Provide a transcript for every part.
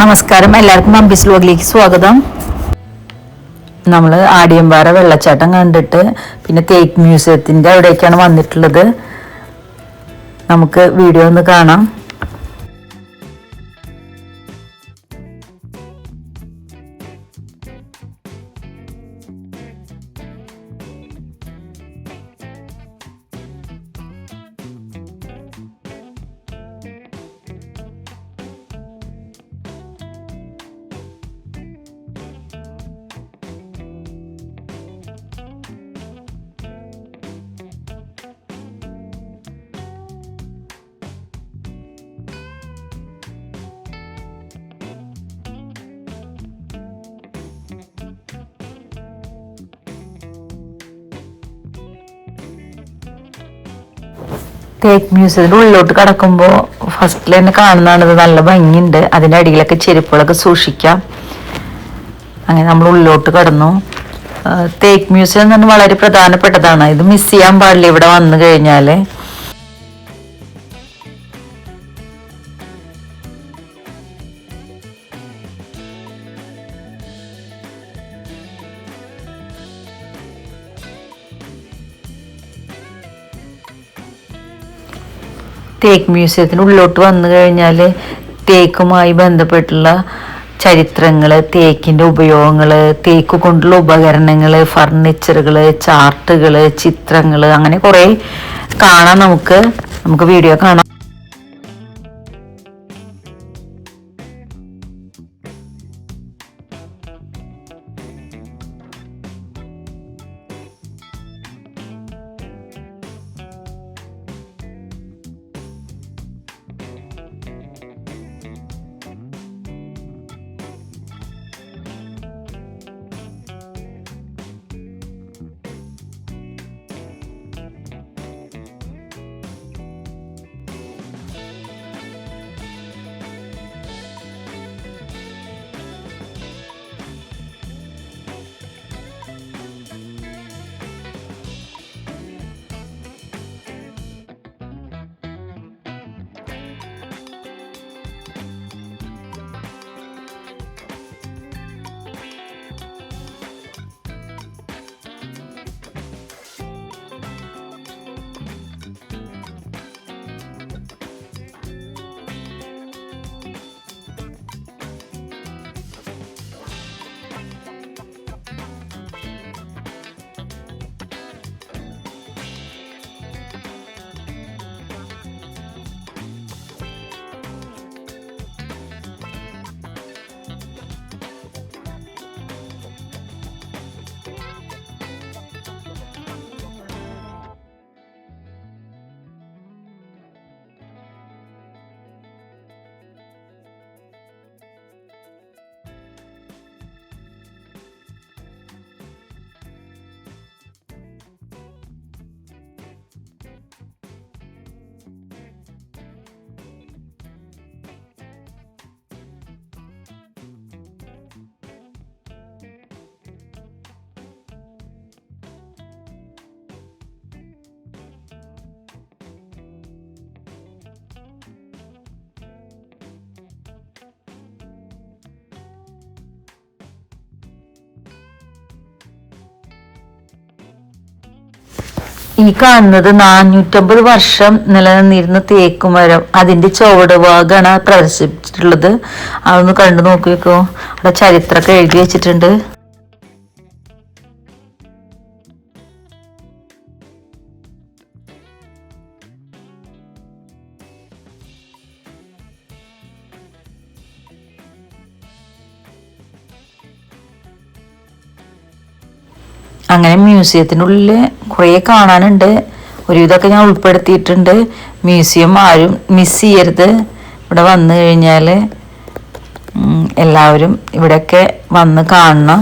നമസ്കാരം. എല്ലാവർക്കും അംബിസ് വ്ലോഗിലേക്ക് സ്വാഗതം. നമ്മൾ ആടിയമ്പാറ വെള്ളച്ചാട്ടം കണ്ടിട്ട് പിന്നെ തേക്ക് മ്യൂസിയത്തിന്റെ അവിടേക്കാണ് വന്നിട്ടുള്ളത്. നമുക്ക് വീഡിയോ ഒന്ന് കാണാം. തേക്ക് മ്യൂസിയത്തിന്റെ ഉള്ളിലോട്ട് കടക്കുമ്പോൾ ഫസ്റ്റിൽ തന്നെ കാണുന്നതാണത് നല്ല ഭംഗിയുണ്ട്. അതിന്റെ അടിയിലൊക്കെ ചെരുപ്പുകളൊക്കെ സൂക്ഷിക്കാം. അങ്ങനെ നമ്മൾ ഉള്ളിലോട്ട് കടന്നു. തേക്ക് മ്യൂസിയം എന്ന് പറഞ്ഞാൽ വളരെ പ്രധാനപ്പെട്ടതാണ്. ഇത് മിസ് ചെയ്യാൻ പാടില്ല ഇവിടെ വന്നു കഴിഞ്ഞാൽ തേക്ക് മ്യൂസിയത്തിന് ഉള്ളിലോട്ട് വന്നു കഴിഞ്ഞാൽ തേക്കുമായി ബന്ധപ്പെട്ടുള്ള ചരിത്രങ്ങൾ തേക്കിന്റെ ഉപയോഗങ്ങൾ തേക്ക് കൊണ്ടുള്ള ഉപകരണങ്ങൾ ഫർണിച്ചറുകൾ ചാർട്ടുകൾ ചിത്രങ്ങൾ അങ്ങനെ കുറേ കാണാം നമുക്ക്. നമുക്ക് വീഡിയോ കാണാം. ഈ കാണുന്നത് നാനൂറ്റമ്പത് വർഷം നിലനിന്നിരുന്ന തേക്കുമരം അതിന്റെ ചുവട് ഭാഗമാണ് പ്രദർശിപ്പിച്ചിട്ടുള്ളത്. അതൊന്ന് കണ്ടു നോക്കി വെക്കോ അവിടെ ചരിത്രമൊക്കെ എഴുതി വെച്ചിട്ടുണ്ട്. അങ്ങനെ മ്യൂസിയത്തിനുള്ളിൽ കുറേ കാണാനുണ്ട്. ഒരുവിധമൊക്കെ ഞാൻ ഉൾപ്പെടുത്തിയിട്ടുണ്ട്. മ്യൂസിയം ആരും മിസ് ചെയ്യരുത്. ഇവിടെ വന്നു കഴിഞ്ഞാൽ എല്ലാവരും ഇവിടെയൊക്കെ വന്ന് കാണണം.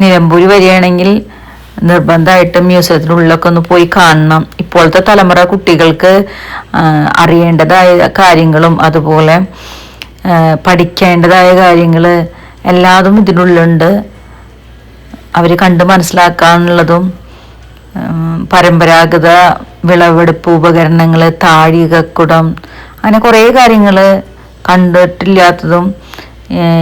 നിലമ്പൂര് വരികയാണെങ്കിൽ നിർബന്ധമായിട്ടും മ്യൂസിയത്തിനുള്ളിലൊക്കെ ഒന്ന് പോയി കാണണം. ഇപ്പോഴത്തെ തലമുറ കുട്ടികൾക്ക് അറിയേണ്ടതായ കാര്യങ്ങളും അതുപോലെ പഠിക്കേണ്ടതായ കാര്യങ്ങൾ എല്ലാതും ഇതിനുള്ളുണ്ട്. അവർ കണ്ട് മനസ്സിലാക്കാനുള്ളതും പരമ്പരാഗത വിളവെടുപ്പ് ഉപകരണങ്ങൾ താഴികക്കുടം അങ്ങനെ കുറേ കാര്യങ്ങൾ കണ്ടിട്ടില്ലാത്തതും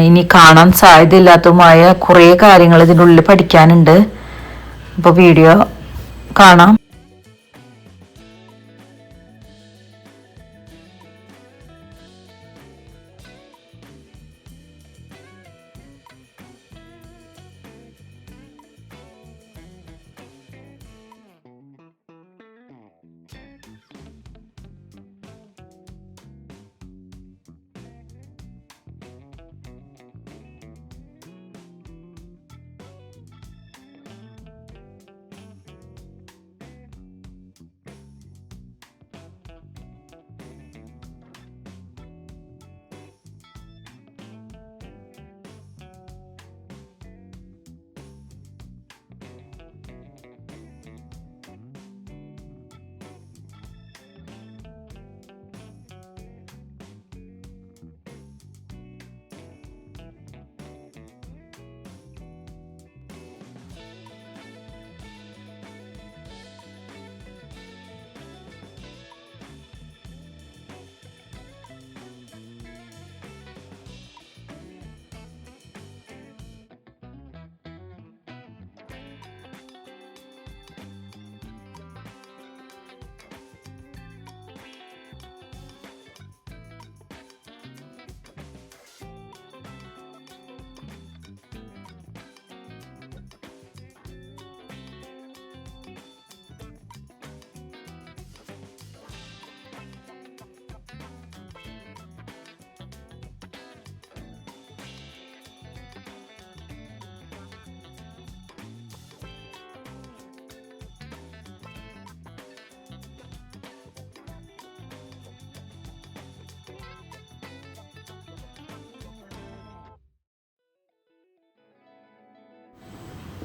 ഇനി കാണാൻ സാധ്യതയില്ലാത്തതുമായ കുറേ കാര്യങ്ങൾ ഇതിനുള്ളിൽ പഠിക്കാനുണ്ട്. അപ്പോൾ വീഡിയോ കാണാം.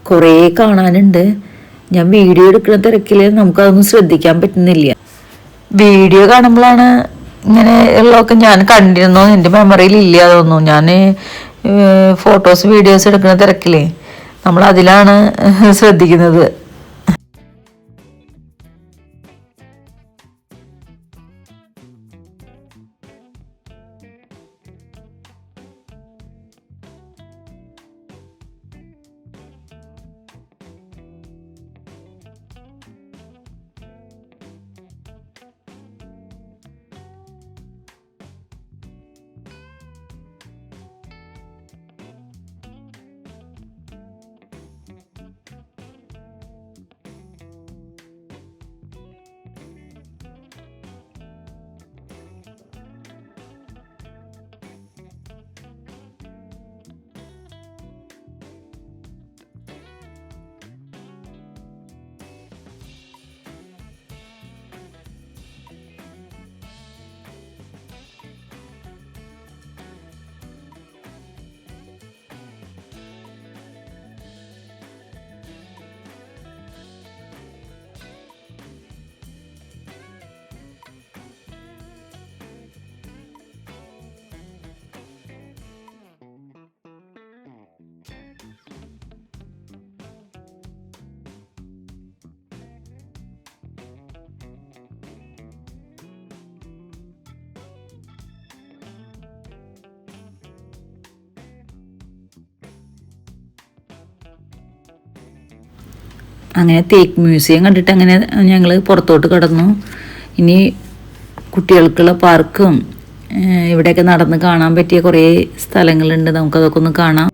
കുറേ കാണാനുണ്ട്. ഞാൻ വീഡിയോ എടുക്കുന്ന തിരക്കിൽ നമുക്കതൊന്നും ശ്രദ്ധിക്കാൻ പറ്റുന്നില്ല. വീഡിയോ കാണുമ്പോഴാണ് ഇങ്ങനെ ഉള്ളതൊക്കെ ഞാൻ കണ്ടിരുന്നോ. എന്റെ മെമ്മറിയിൽ ഇല്ല അതൊന്നും. ഞാൻ ഫോട്ടോസ് വീഡിയോസ് എടുക്കുന്ന തിരക്കിലേ നമ്മൾ അതിലാണ് ശ്രദ്ധിക്കുന്നത്. അങ്ങനെ തേക്ക് മ്യൂസിയം കണ്ടിട്ട് അങ്ങനെ ഞങ്ങൾ പുറത്തോട്ട് കടന്നു. ഇനി കുട്ടികൾക്കുള്ള പാർക്കും ഇവിടെയൊക്കെ നടന്ന് കാണാൻ പറ്റിയ കുറേ സ്ഥലങ്ങളുണ്ട്. നമുക്കതൊക്കെ ഒന്ന് കാണാം.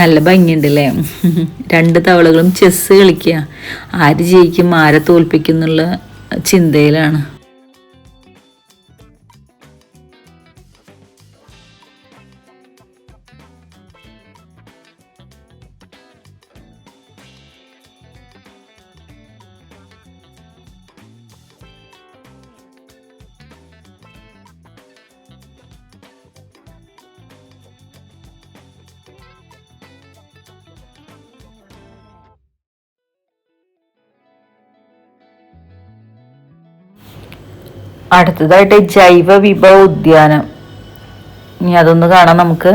നല്ല ഭംഗിയുണ്ട് അല്ലേ രണ്ട് തവളകളും ചെസ്സ് കളിക്കുക. ആര് ജയിക്കും ആരെ തോൽപ്പിക്കും എന്നുള്ള ചിന്തയിലാണ്. അടുത്തതായിട്ട് ജൈവ വിഭവ ഉദ്യാനം. ഇനി അതൊന്ന് കാണാം നമുക്ക്.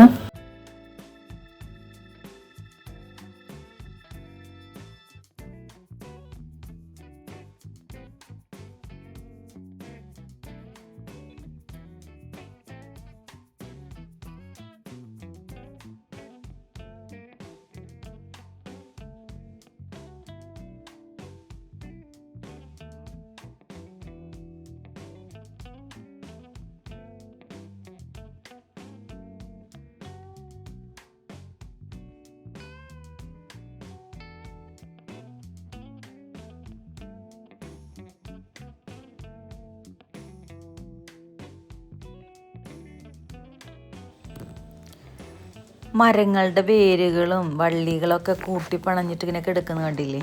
മരങ്ങളുടെ വേരുകളും വള്ളികളൊക്കെ കൂട്ടി പണഞ്ഞിട്ട് ഇങ്ങനെ കിടക്കുന്ന കണ്ടില്ലേ?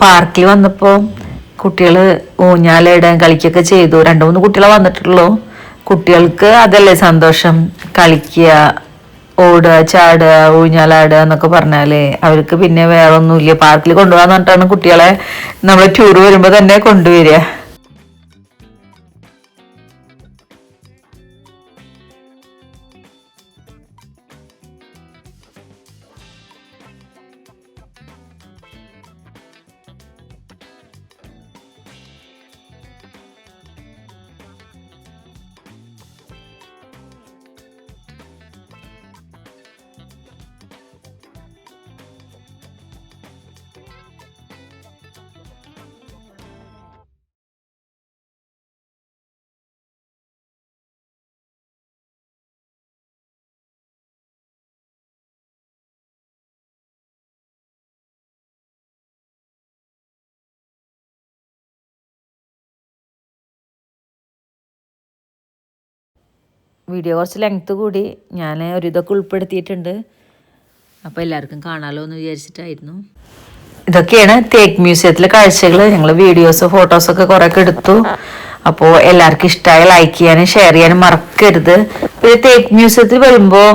പാർക്കിൽ വന്നപ്പോൾ കുട്ടികൾ ഊഞ്ഞാലിടാൻ കളിക്കൊക്കെ ചെയ്തു. രണ്ട് മൂന്ന് കുട്ടികളെ വന്നിട്ടുള്ളൂ. കുട്ടികൾക്ക് അതല്ലേ സന്തോഷം? കളിക്കുക ഓടുക ചാടുക ഊഞ്ഞാലാടുക എന്നൊക്കെ പറഞ്ഞാലേ അവർക്ക് പിന്നെ വേറെ ഒന്നുമില്ല പാർക്കിൽ കൊണ്ടുപോകാന്ന് പറഞ്ഞിട്ടാണ് കുട്ടികളെ നമ്മൾ ടൂർ വരുമ്പോൾ തന്നെ കൊണ്ടുവരിക. വീഡിയോ കുറച്ച് ലെങ്ത്ത് കൂടി ഞാൻ ഒരു ഇതൊക്കെ ഉൾപ്പെടുത്തിയിട്ടുണ്ട്. അപ്പോൾ എല്ലാവർക്കും കാണാമല്ലോ എന്ന് വിചാരിച്ചിട്ടായിരുന്നു. ഇതൊക്കെയാണ് തേക്ക് മ്യൂസിയത്തിലെ കാഴ്ചകൾ ഞങ്ങൾ വീഡിയോസ് ഫോട്ടോസൊക്കെ കുറേയൊക്കെ എടുത്തു. അപ്പോൾ എല്ലാവർക്കും ഇഷ്ടമായ ലൈക്ക് ചെയ്യാനും ഷെയർ ചെയ്യാനും മറക്കരുത്. പിന്നെ തേക്ക് മ്യൂസിയത്തിൽ വരുമ്പോൾ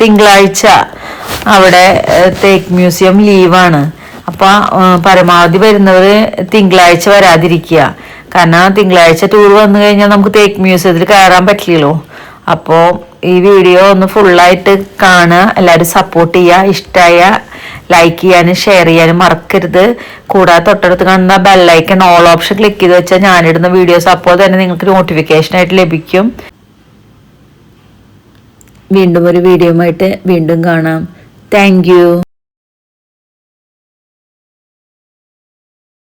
തിങ്കളാഴ്ച അവിടെ തേക്ക് മ്യൂസിയം ലീവാണ് അപ്പോൾ പരമാവധി വരുന്നവർ തിങ്കളാഴ്ച വരാതിരിക്കുക. കാരണം തിങ്കളാഴ്ച ടൂർ വന്നു കഴിഞ്ഞാൽ നമുക്ക് തേക്ക് മ്യൂസിയത്തിൽ കയറാൻ പറ്റില്ലല്ലോ. അപ്പോൾ ഈ വീഡിയോ ഒന്ന് ഫുള്ളായിട്ട് കാണുക എല്ലാവരും സപ്പോർട്ട് ചെയ്യുക ഇഷ്ടമായ ലൈക്ക് ചെയ്യാനും ഷെയർ ചെയ്യാനും മറക്കരുത്. കൂടാതെ തൊട്ടടുത്ത് കാണുന്ന ബെല്ലൈക്കൺ ഓൾ ഓപ്ഷൻ ക്ലിക്ക് ചെയ്ത് വെച്ചാൽ ഞാനിടുന്ന വീഡിയോസ് അപ്പോൾ തന്നെ നിങ്ങൾക്ക് നോട്ടിഫിക്കേഷൻ ആയിട്ട് ലഭിക്കും. വീണ്ടും ഒരു വീഡിയോ ആയിട്ട് വീണ്ടും കാണാം. താങ്ക്